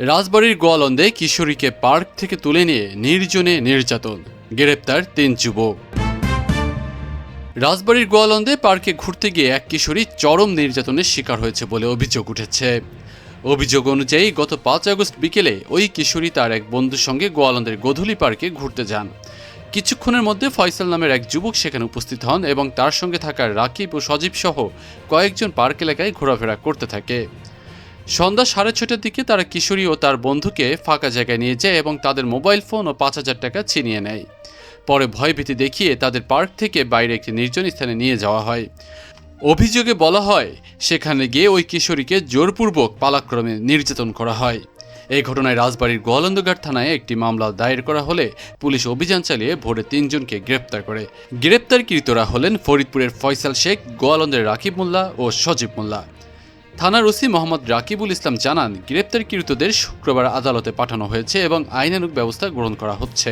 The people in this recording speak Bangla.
রাজবাড়ির গোয়ালন্দে কিশোরীকে পার্ক থেকে তুলে নিয়ে নির্জনে নির্যাতন। গ্রেপ্তার তিন যুবক। রাজবাড়ির গোয়ালন্দে পার্কে ঘুরতে গিয়ে এক কিশোরী চরম নির্যাতনের শিকার হয়েছে বলে অভিযোগ উঠেছে। অভিযোগ অনুযায়ী, গত পাঁচ আগস্ট বিকেলে ওই কিশোরী তার এক বন্ধুর সঙ্গে গোয়ালন্দের গোধূলি পার্কে ঘুরতে যান। কিছুক্ষণের মধ্যে ফয়সাল নামের এক যুবক সেখানে উপস্থিত হন এবং তার সঙ্গে থাকা রাকিব ও সজীব সহ কয়েকজন পার্ক এলাকায় ঘোরাফেরা করতে থাকে। সন্ধ্যা সাড়ে ছটার দিকে তারা কিশোরী ও তার বন্ধুকে ফাঁকা জায়গায় নিয়ে যায় এবং তাদের মোবাইল ফোন ও পাঁচ হাজার টাকা ছিনিয়ে নেয়। পরে ভয়ভীতি দেখিয়ে তাদের পার্ক থেকে বাইরে একটি নির্জন স্থানে নিয়ে যাওয়া হয়। অভিযোগে বলা হয়, সেখানে গিয়ে ওই কিশোরীকে জোরপূর্বক পালাক্রমে নির্যাতন করা হয়। এই ঘটনায় রাজবাড়ির গোয়ালন্দঘাট থানায় একটি মামলা দায়ের করা হলে পুলিশ অভিযান চালিয়ে ভোরে তিনজনকে গ্রেপ্তার করে। গ্রেপ্তারকৃতরা হলেন ফরিদপুরের ফয়সাল শেখ, গোয়ালন্দের রাকিব মোল্লা ও সজীব মোল্লা। থানার ওসি মোহাম্মদ রাকিবুল ইসলাম জানান, গ্রেপ্তারকৃতদের শুক্রবার আদালতে পাঠানো হয়েছে এবং আইনানুগ ব্যবস্থা গ্রহণ করা হচ্ছে।